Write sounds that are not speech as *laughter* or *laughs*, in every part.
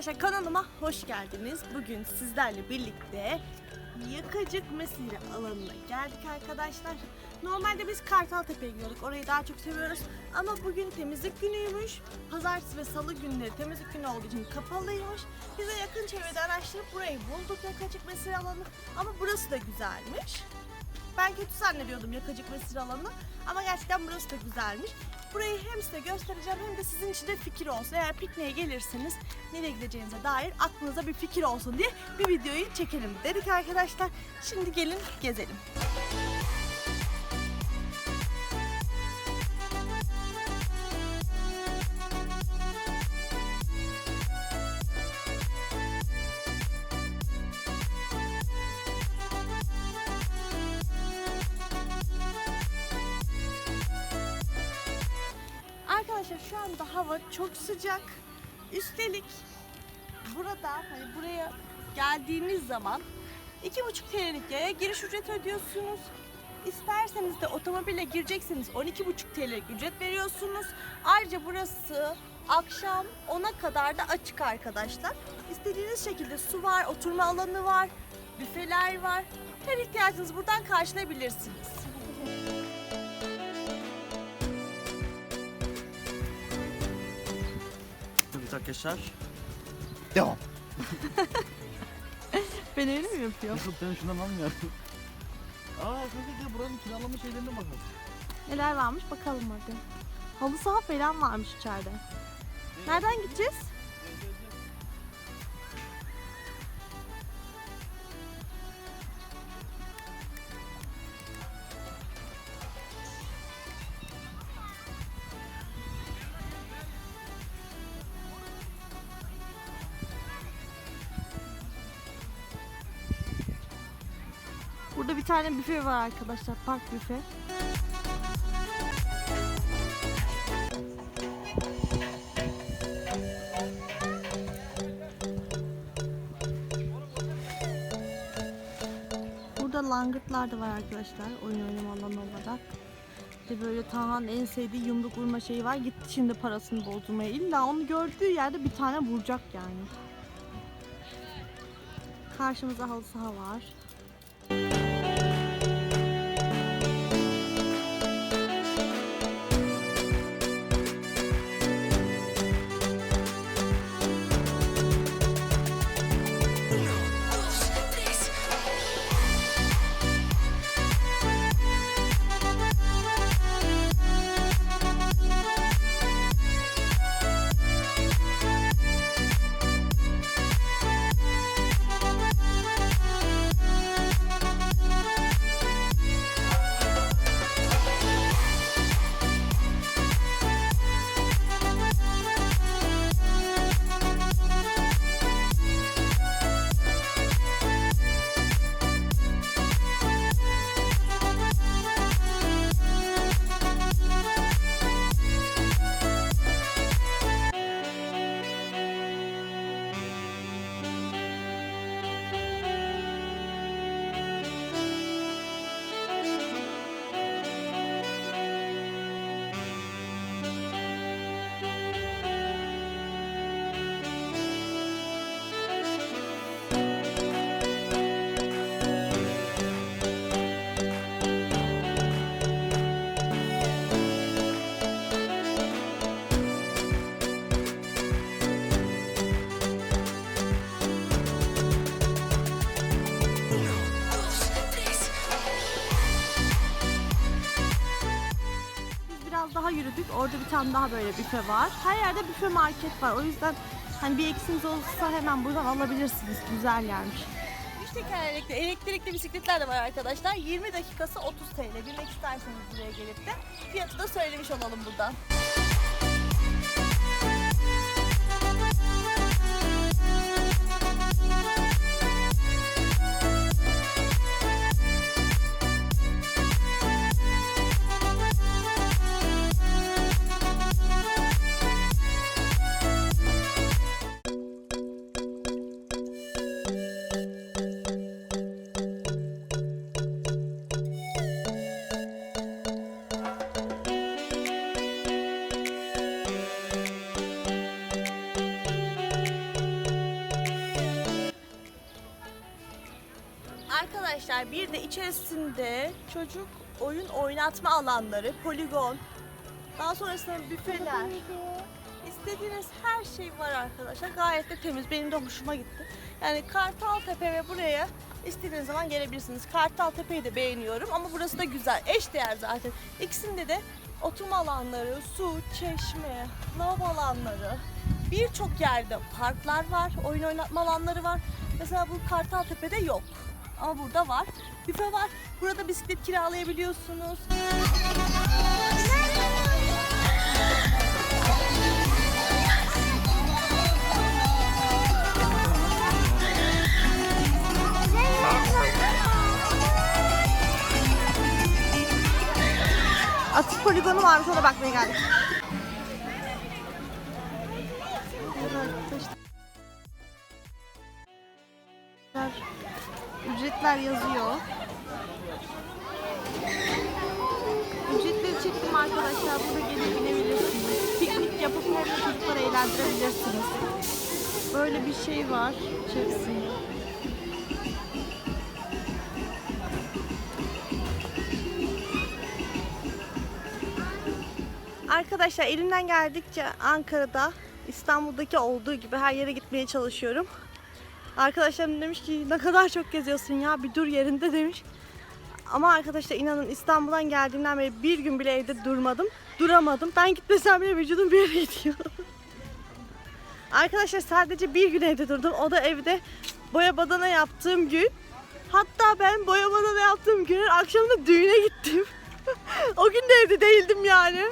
Arkadaşlar kanalıma hoş geldiniz. Bugün sizlerle birlikte Yakacık Mesire alanına geldik arkadaşlar. Normalde biz Kartaltepe'ye gidiyorduk. Orayı daha çok seviyoruz. Ama bugün temizlik günüymüş. Pazartesi ve salı günleri temizlik günü olduğu için kapalıymış. Biz de yakın çevrede araştırıp burayı bulduk Yakacık Mesire alanı. Ama burası da güzelmiş. Ben kötü zannediyordum Yakacık Mesire alanı. Ama gerçekten burası da güzelmiş. Burayı hem size göstereceğim hem de sizin için de fikir olsun. Eğer pikniğe gelirseniz nereye gideceğinize dair aklınıza bir fikir olsun diye bir videoyu çekelim dedik arkadaşlar. Şimdi gelin gezelim. Anda hava çok sıcak. Üstelik burada hani buraya geldiğiniz zaman iki buçuk TL'lik giriş ücreti ödüyorsunuz. İsterseniz de otomobile girecekseniz 12,5 TL'lik ücret veriyorsunuz. Ayrıca burası akşam 10'a kadar da açık arkadaşlar. İstediğiniz şekilde su var, oturma alanı var, büfeler var. Her ihtiyacınızı buradan karşılayabilirsiniz. Arkadaşlar. Devam. *laughs* Ben öyle mi yapıyorum? Yusuf ben şundan anlamıyorum. Aa kanka gel buranın kiralama şeylerine bakalım. Neler varmış bakalım hadi. Halı saha falan varmış içeride. Nereden gideceğiz? Burada bir tane büfe var arkadaşlar. Park büfe. Burada langırtlar da var arkadaşlar. Oyun oynama alanı olarak. İşte böyle Tahan en sevdiği yumruk vurma şeyi var. Gitti şimdi parasını bozmaya. İlla onu gördüğü yerde bir tane vuracak yani. Karşımızda halı saha var. Orada bir tane daha böyle büfe var. Her yerde büfe market var. O yüzden hani bir eksiniz olursa hemen buradan alabilirsiniz. Güzel yermiş. Üç tekerlekli elektrikli bisikletler de var arkadaşlar. 20 dakikası 30 TL. Binmek isterseniz buraya gelip de fiyatı da söylemiş olalım buradan. Arkadaşlar bir de içerisinde çocuk oyun oynatma alanları, poligon, daha sonrasında büfeler, istediğiniz her şey var arkadaşlar. Gayet de temiz. Benim de hoşuma gitti. Yani Kartaltepe ve buraya istediğiniz zaman gelebilirsiniz. Kartaltepe'yi de beğeniyorum ama burası da güzel. Eşdeğer zaten. İkisinde de oturma alanları, su, çeşme, lavabo alanları, birçok yerde parklar var, oyun oynatma alanları var. Mesela bu Kartaltepe'de yok. Ama burada var. Büfe var. Burada bisiklet kiralayabiliyorsunuz. Atış poligonu varmış ona bakmaya geldik. Ücretler yazıyor. Ücretleri çektim arkadaşlar. Burada gelip binebilirsiniz. Piknik yapıp hem de çocukları eğlendirebilirsiniz. Böyle bir şey var içerisinde. Arkadaşlar elimden geldikçe Ankara'da İstanbul'daki olduğu gibi her yere gitmeye çalışıyorum. Arkadaşlarım demiş ki ne kadar çok geziyorsun ya bir dur yerinde demiş. Ama arkadaşlar inanın İstanbul'dan geldiğimden beri bir gün bile evde durmadım. Duramadım. Ben gitmesem bile vücudum bir yere gidiyor. *laughs* Arkadaşlar sadece bir gün evde durdum. O da evde boya badana yaptığım gün. Hatta ben boya badana yaptığım günün akşamında düğüne gittim. *laughs* o gün de evde değildim yani.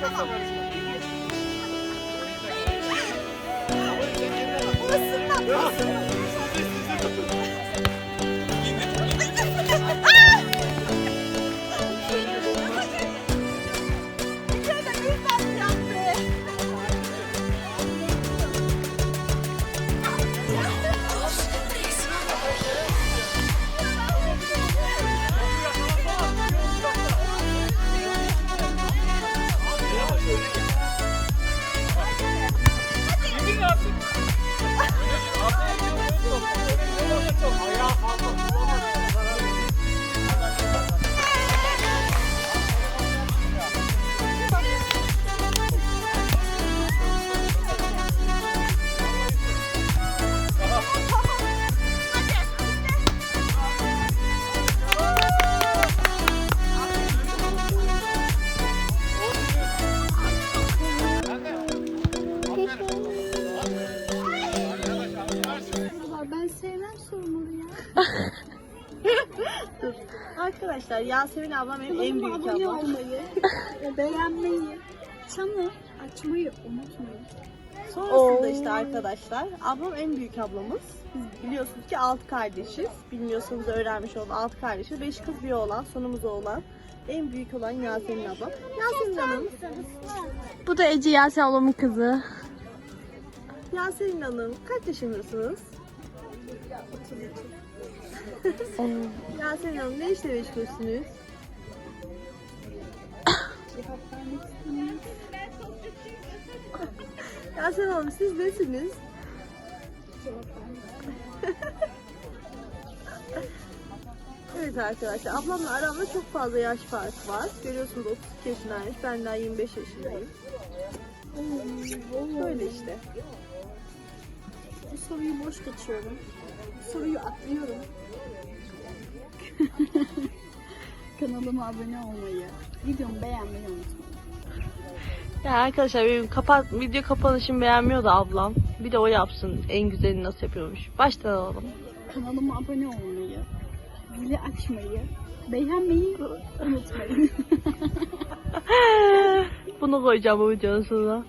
そうなんで。Arkadaşlar Yasemin ablam benim en büyük abone ablam. olmayı, *laughs* beğenmeyi, çanı açmayı unutmayın. Sonrasında işte arkadaşlar ablam en büyük ablamız. Biz biliyorsunuz ki alt kardeşiz. Bilmiyorsanız öğrenmiş olun alt kardeşiz. Beş kız bir oğlan sonumuz oğlan. En büyük olan Yasemin ablam. Yasemin Hanım. Bu da Ece Yasin ablamın kızı. Yasemin Hanım kaç yaşındasınız? Yasemin Hanım ne işle meşgulsünüz? *laughs* Yasemin Hanım siz nesiniz? *laughs* Evet arkadaşlar ablamla aramda çok fazla yaş farkı var. Görüyorsunuz 32 yaşındaymış. Ben daha 25 yaşındayım. Böyle işte. Bu soruyu boş geçiyorum. Bu soruyu atlıyorum. *laughs* Kanalıma abone olmayı, videomu beğenmeyi unutmayın. Ya arkadaşlar benim kapat video kapanışımı beğenmiyor da ablam. Bir de o yapsın. En güzelini nasıl yapıyormuş. Baştan alalım. Kanalıma abone olmayı, zili açmayı, beğenmeyi unutmayın. *laughs* Bunu koyacağım bu videonun sonuna.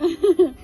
*laughs*